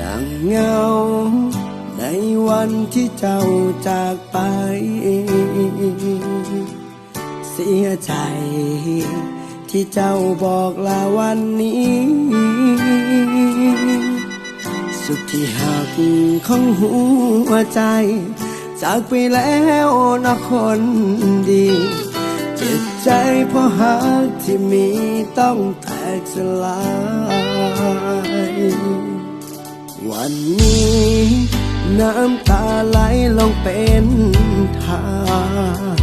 นั่งเงา ในวันที่เจ้าจากไป เสียใจ ที่เจ้าบอกลาวันนี้ สุดที่หักของหัวใจ จากไปแล้วนะคนดีเจ็บใจเพราะหักที่มีต้องแตกสลาย วันนี้น้ำตาไหลลงเป็นทาง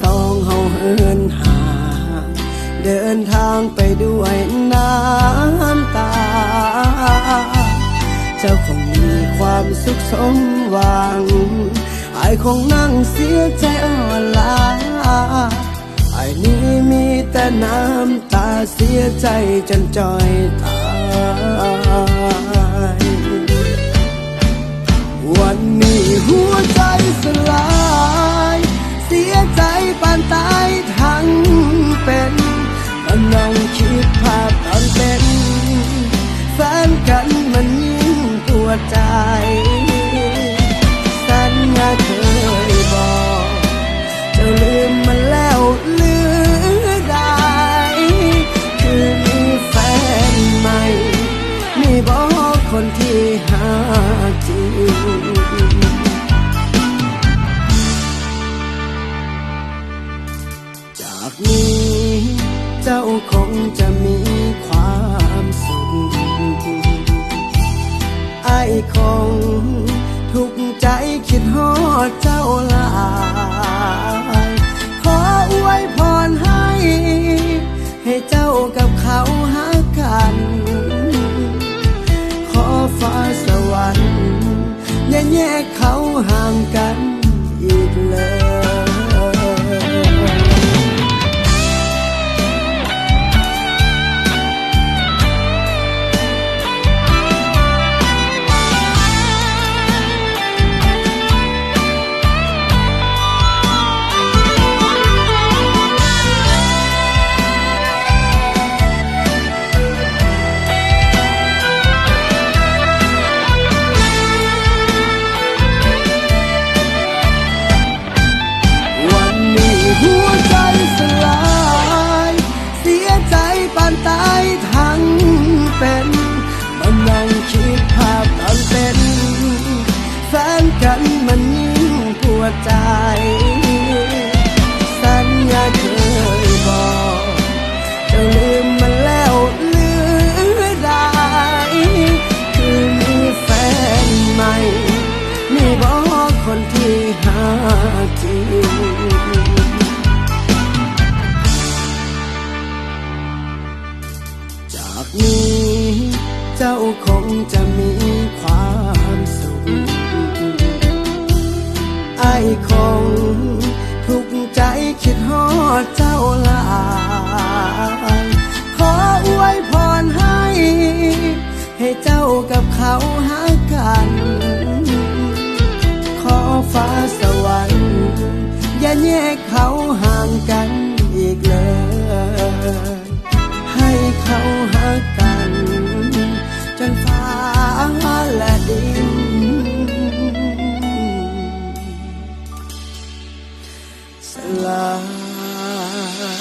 สองเฮาเหินหา เดินทางไปด้วยน้ำตา เจ้าคงมีความสุขสมหวัง อายคงนั่งเสียใจอ่อนล้าไอ้นี้มีแต่น้ำตาเสียใจจนจอยตาย คง ทุกใจคิดฮอดเจ้าหล ใจ สัญญาเคยบอกจ้าลืมมันแล้วเหลือได้คือมีแฟนใหม่ มีบอกคนที่หาจริงจากนี้เจ้าคงจะมี คง ทุกใจคิดฮอดเจ้าหลายขออวยพรให้ ให้เจ้ากับเขาหากัน ขอฟ้าสวรรค์อย่าแยกเขาห่างกันอีกเลย ให้เขาหากัน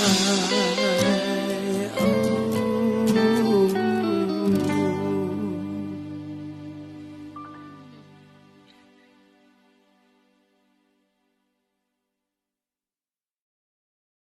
สลาย